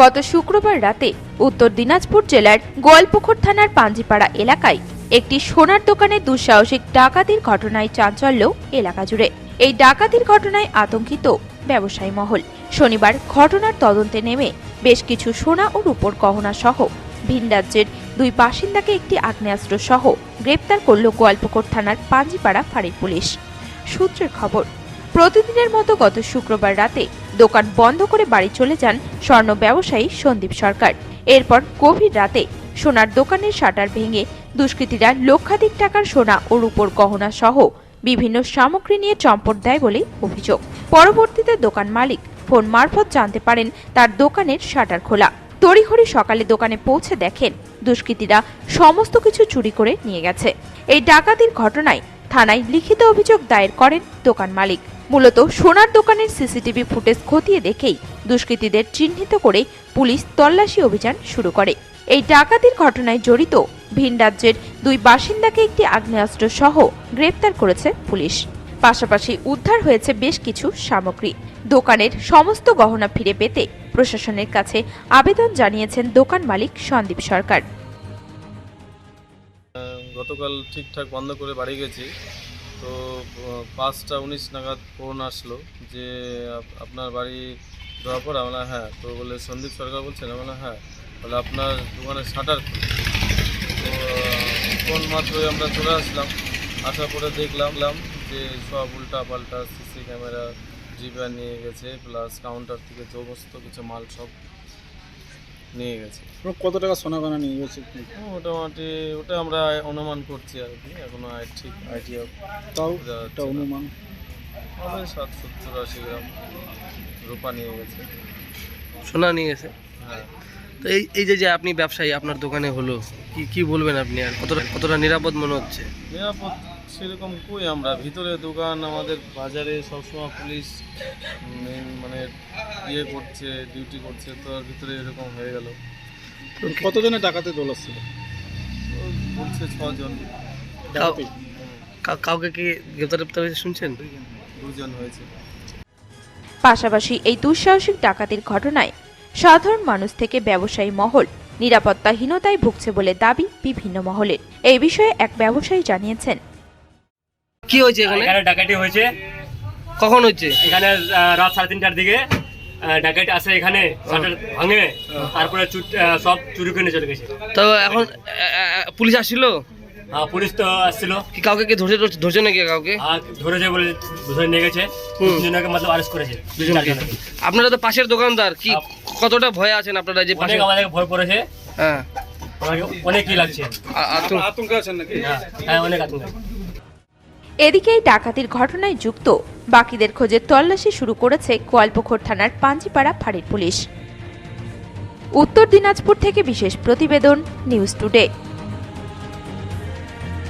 গত শুক্রবার রাতে উত্তর দিনাজপুর জেলার গোয়ালপুকুর থানার পাঞ্জিপাড়া এলাকায় একটি সোনার দোকানে দুঃসাহসিক ডাকাতির ঘটনায় চাঞ্চল্য এলাকা জুড়ে। এই ডাকাতির ঘটনায় আতঙ্কিত ব্যবসায়ী মহল। শনিবার ঘটনার তদন্তে নেমে বেশ কিছু সোনা ও রূপোর গহনা সহ ভিন রাজ্যের দুই বাসিন্দাকে একটি আগ্নেয়াস্ত্র সহ গ্রেপ্তার করল গোয়ালপুকুর থানার পাঞ্জিপাড়া ফাঁড়ির পুলিশ। সূত্রের খবর প্রতিদিনের মতো গত শুক্রবার রাতে দোকান বন্ধ করে বাড়ি চলে যান স্বর্ণ ব্যবসায়ী সন্দীপ সরকার। এরপর গভীর রাতে সোনার দোকানের শাটার ভেঙে দুষ্কৃতীরা লক্ষাধিক টাকার সোনা ও রূপোর গহনা সহ বিভিন্ন সামগ্রী নিয়ে চম্পট দেয় বলে অভিযোগ। পরবর্তীতে দোকান মালিক ফোন মারফত জানতে পারেন তার দোকানের শাটার খোলা। তড়িঘড়ি সকালে দোকানে পৌঁছে দেখেন দুষ্কৃতীরা সমস্ত কিছু চুরি করে নিয়ে গেছে। এই ডাকাতির ঘটনায় থানায় লিখিত অভিযোগ দায়ের করেন দোকান মালিক। মূলত সোনার দোকানের সিসিটিভি ফুটেজ খতিয়ে দেখেই দুষ্কৃতীদের চিহ্নিত করে পুলিশ তল্লাশি অভিযান শুরু করে। এই ডাকাতির ঘটনায় জড়িত ভিন রাজ্যের দুই বাসিন্দাকে একটি আগ্নেয়াস্ত্র সহ গ্রেপ্তার করেছে পুলিশ। পাশাপাশি উদ্ধার হয়েছে বেশ কিছু সামগ্রী। দোকানের সমস্ত গহনা ফিরে পেতে প্রশাসনের কাছে আবেদন জানিয়েছেন দোকান মালিক সন্দীপ সরকার। গতকাল ঠিকঠাক বন্ধ করে বাড়ি গেছি। তো পাঁচটা উনিশ নাগাদ ফোন আসলো যে আপনার বাড়ি দেওয়ার পর আমরা হ্যাঁ তো বলে সন্দীপ সরকার বলছেন, আমরা হ্যাঁ বলে আপনার দোকানে শাটার তো ফোন মাত্রই আমরা চলে আসলাম। আসার পরে দেখলাম যে সব উল্টা পাল্টা, সিসি ক্যামেরা, জিপে নিয়ে গেছে, প্লাস কাউন্টার থেকে সমস্ত কিছু, মাল সব নিয়ে গেছে। কত টাকা সোনা গয়না নিয়ে গেছে? মোটামুটি ওটা আমরা অনুমান করছি আর কি এখনও আই- ঠিক আইডিয়া তাও একটা অনুমান। হবে ষাট সত্তর আশি গ্রাম রূপা নিয়ে গেছে। সোনা নিয়ে গেছে? হ্যাঁ। তো এই এই যে যে আপনি ব্যবসায়ী আপনার দোকানে হলো কি কি বলবেন আপনি আর কতটা কতটা নিরাপদ মনে হচ্ছে? নিরাপদ সেরকম কই আমরা? ভিতরে দোকান আমাদের বাজারে সবসময় পুলিশ মানে ইয়ে করছে ডিউটি করছে তো আর ভিতরে এরকম হয়ে গেল। কতজনের ডাকাতে দোল আসছিল? বলছে ছজন। কাউকে কি গ্রেপ্তার গ্রেপ্তার হয়েছে শুনছেন? দুজন হয়েছে। পাশাপাশি এই দুঃসাহসিক ডাকাতির ঘটনায় সাধারণ মানুষ থেকে ব্যবসায়ী মহল নিরাপত্তাহীনতায় ভুগছে বলে দাবি বিভিন্ন মহলের। এই বিষয়ে এক ব্যবসায়ী জানিয়েছেন। কি হয়েছে এখানে? এখানে ডাকাতি হয়েছে। কখন হচ্ছে এখানে আহ, রাত সাড়ে তিনটার দিকে আহ, ডাকাতি আসে এখানে শাটার ভাঙে তারপরে আহ, সব চুরি করে নিয়ে চলে গেছে। তো এখন পুলিশ আসছিল? আহ, পুলিশ তো আসছিল। কি কাউকে কি ধরছে ধরছে নাকি কাউকে? আর ধরেছে বলে ধরে নিয়ে গেছে। হুম। দুজনকে মতলব আরেস্ট করেছে দুজনকে। চারজনকে। আপনারা তো পাশের দোকানদার কি কতটা ভয় আছেন আপনারা যে পাশে? অনেক আমাদেরকে ভয় করেছে। হ্যাঁ। আমাকে অনেক কি লাগছে। আ- আতঙ্ক- আছেন নাকি? হ্যাঁ হ্যাঁ অনেক আতঙ্ক। এদিকে এই ডাকাতির ঘটনায় যুক্ত। বাকিদের খোঁজে তল্লাশি শুরু করেছে কোয়ালপুখর থানার পাঞ্জিপাড়া ফাঁড়ির পুলিশ। উত্তর দিনাজপুর থেকে বিশেষ প্রতিবেদন, নিউজ টুডে।